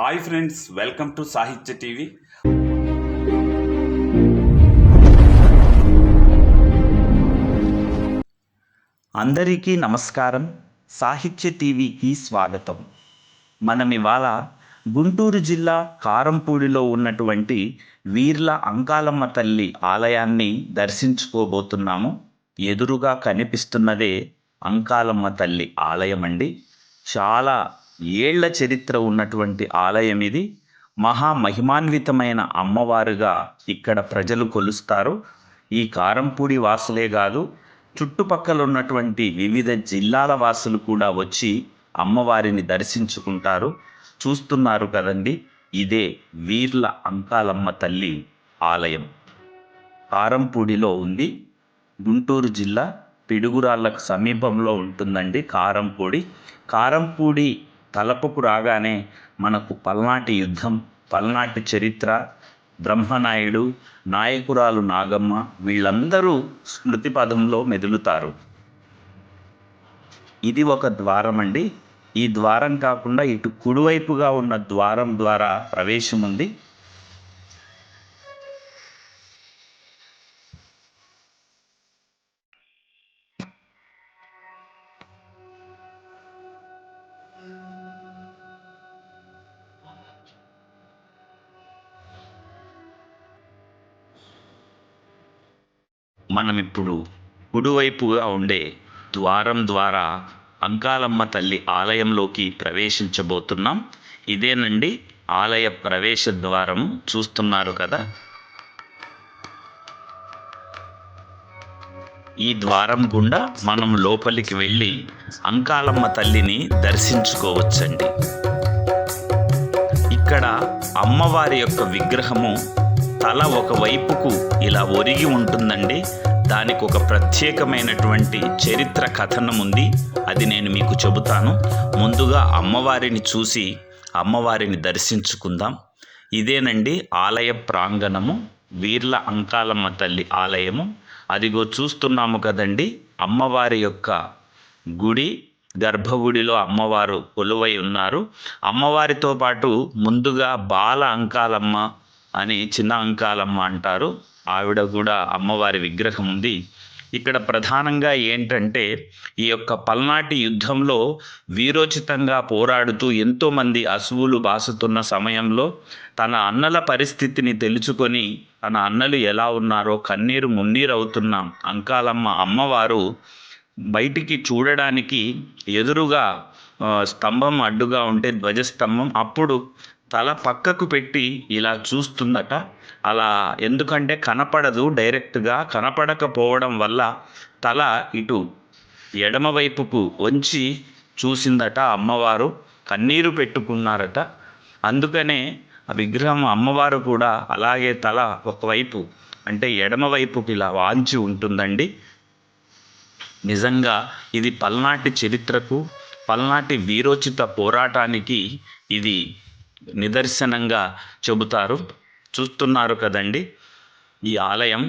Hi friends welcome to Sahithya TV అందరికీ నమస్కారం. సాహిత్య టీవీకి స్వాగతం. మనం ఇవాళ గుంటూరు జిల్లా కారంపూడిలో ఉన్నటువంటి వీర్ల అంకాలమ్మ తల్లి ఆలయాన్ని దర్శించుకోబోతున్నాము. ఎదురుగా కనిపిస్తున్నదే అంకాలమ్మ తల్లి ఆలయం అండి చాలా ఏళ్ళ చరిత్ర ఉన్నటువంటి ఆలయం ఇది. మహా మహిమాన్వితమైన అమ్మవారుగా ఇక్కడ ప్రజలు కొలుస్తారు. ఈ కారంపూడి వాసులే కాదు చుట్టుపక్కల ఉన్నటువంటి వివిధ జిల్లాల వాసులు కూడా వచ్చి అమ్మవారిని దర్శించుకుంటారు. చూస్తున్నారు కదండి ఇదే వీర్ల అంకాలమ్మ తల్లి ఆలయం. కారంపూడిలో ఉంది. గుంటూరు జిల్లా పిడుగురాళ్ళకు సమీపంలో ఉంటుందండి కారంపూడి. కారంపూడి తలపుకు రాగానే మనకు పల్నాటి యుద్ధం పల్నాటి చరిత్ర బ్రహ్మనాయుడు నాయకురాలు నాగమ్మ వీళ్ళందరూ స్మృతి పదంలో మెదులుతారు. ఇది ఒక ద్వారం అండి ఈ ద్వారం కాకుండా ఇటు కుడివైపుగా ఉన్న ద్వారం ద్వారా ప్రవేశం ఉంది మనం ఇప్పుడు కుడివైపుగా ఉండే ద్వారం ద్వారా అంకాలమ్మ తల్లి ఆలయంలోకి ప్రవేశించబోతున్నాం. ఇదేనండి ఆలయ ప్రవేశ ద్వారం చూస్తున్నారు కదా? ఈ ద్వారం గుండా మనం లోపలికి వెళ్ళి అంకాలమ్మ తల్లిని దర్శించుకోవచ్చండి. ఇక్కడ అమ్మవారి యొక్క విగ్రహము తల ఒక వైపుకు ఇలా ఒరిగి ఉంటుందండి. దానికి ఒక ప్రత్యేకమైనటువంటి చరిత్ర కథనం ఉంది అది నేను మీకు చెబుతాను. ముందుగా అమ్మవారిని చూసి అమ్మవారిని దర్శించుకుందాం. ఇదేనండి ఆలయ ప్రాంగణము వీర్ల అంకాలమ్మ తల్లి ఆలయము. అదిగో చూస్తున్నాము కదండి అమ్మవారి యొక్క గుడి గర్భగుడిలో అమ్మవారు కొలువై ఉన్నారు. అమ్మవారితో పాటు ముందుగా బాల అంకాలమ్మ అని చిన్న అంకాలమ్మ అంటారు. ఆవిడ కూడా అమ్మవారి విగ్రహం ఉంది. ఇక్కడ ప్రధానంగా ఏంటంటే ఈ యొక్క పల్నాటి యుద్ధంలో వీరోచితంగా పోరాడుతూ ఎంతోమంది అసువులు బాసుతున్న సమయంలో తన అన్నల పరిస్థితిని తెలుసుకొని తన అన్నలు ఎలా ఉన్నారో కన్నీరు మున్నీరవుతున్న అంకాలమ్మ అమ్మవారు బయటికి చూడడానికి ఎదురుగా స్తంభం అడ్డుగా ఉంటే ధ్వజస్తంభం. అప్పుడు తల పక్కకు పెట్టి ఇలా చూస్తుందట. అలా ఎందుకంటే కనపడదు డైరెక్ట్గా కనపడకపోవడం వల్ల తల ఇటు ఎడమవైపుకు వంచి చూసిందట అమ్మవారు. కన్నీరు పెట్టుకున్నారట. అందుకనే ఆ విగ్రహం అమ్మవారు కూడా అలాగే తల ఒకవైపు అంటే ఎడమవైపుకి ఇలా వాంచి ఉంటుందండి. నిజంగా ఇది పల్నాటి చరిత్రకు పల్నాటి వీరోచిత పోరాటానికి ఇది నిదర్శనంగా చెబుతారు. చూస్తున్నారు కదండి ఈ ఆలయం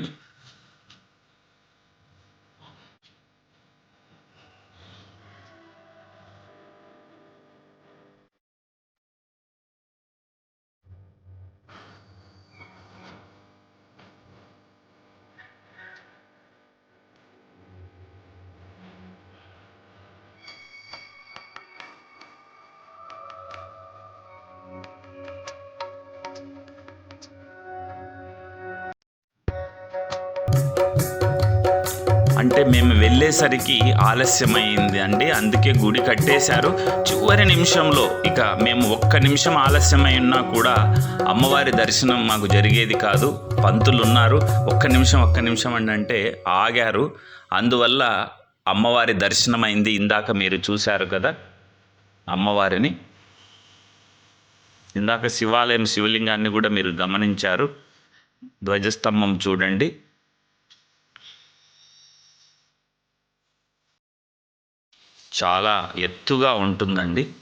అంటే మేము వెళ్ళేసరికి ఆలస్యమైంది అండి. అందుకే గుడి కట్టేశారు. చివరి నిమిషంలో ఇక మేము ఒక్క నిమిషం ఆలస్యమై ఉన్నా కూడా అమ్మవారి దర్శనం మాకు జరిగేది కాదు. పంతులు ఉన్నారు ఒక్క నిమిషం ఒక్క నిమిషం అని అంటే ఆగారు. అందువల్ల అమ్మవారి దర్శనం అయింది ఇందాక మీరు చూశారు కదా. అమ్మవారిని. ఇందాక శివాలయం శివలింగాన్ని కూడా మీరు గమనించారు. ధ్వజస్తంభం చూడండి. చాలా ఎత్తుగా ఉంటుందండి.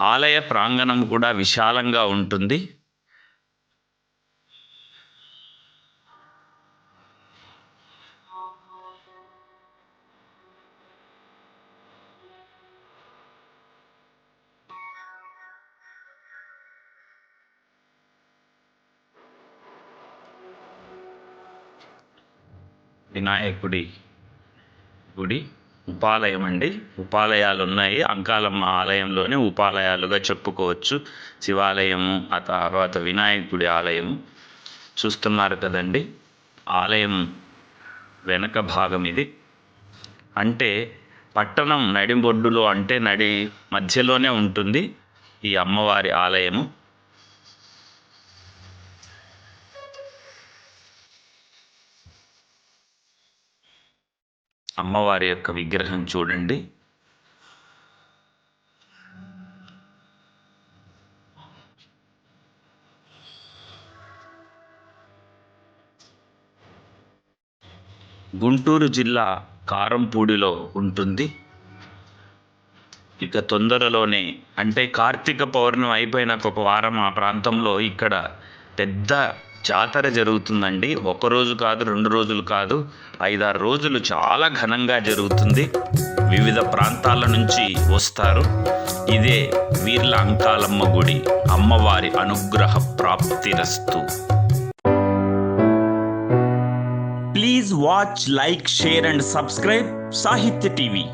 ఆలయ ప్రాంగణం కూడా విశాలంగా ఉంటుంది. వినాయకుడి గుడి. ఉపాలయం అండి ఉపాలయాలు ఉన్నాయి అంకాలమ్మ ఆలయంలోనే ఉపాలయాలుగా చెప్పుకోవచ్చు. శివాలయము ఆ తర్వాత వినాయకుడి ఆలయం చూస్తున్నారు కదండి. ఆలయం వెనక భాగం ఇది. అంటే పట్టణం నడిబొడ్డులో అంటే నడి మధ్యలోనే ఉంటుంది. ఈ అమ్మవారి ఆలయము. అమ్మవారి యొక్క విగ్రహం చూడండి. గుంటూరు జిల్లా కారంపూడిలో ఉంటుంది. ఇక తొందరలోనే అంటే కార్తీక పౌర్ణమి అయిపోయిన ఒక వారం ఆ ప్రాంతంలో ఇక్కడ పెద్ద జాతర జరుగుతుందండి. ఒక రోజు కాదు రెండు రోజులు కాదు ఐదారు రోజులు చాలా ఘనంగా జరుగుతుంది. వివిధ ప్రాంతాల నుంచి వస్తారు. ఇదే వీర్ల అంకాలమ్మ గుడి అమ్మవారి అనుగ్రహ ప్రాప్తిరస్తు please watch like share and subscribe Sahithya TV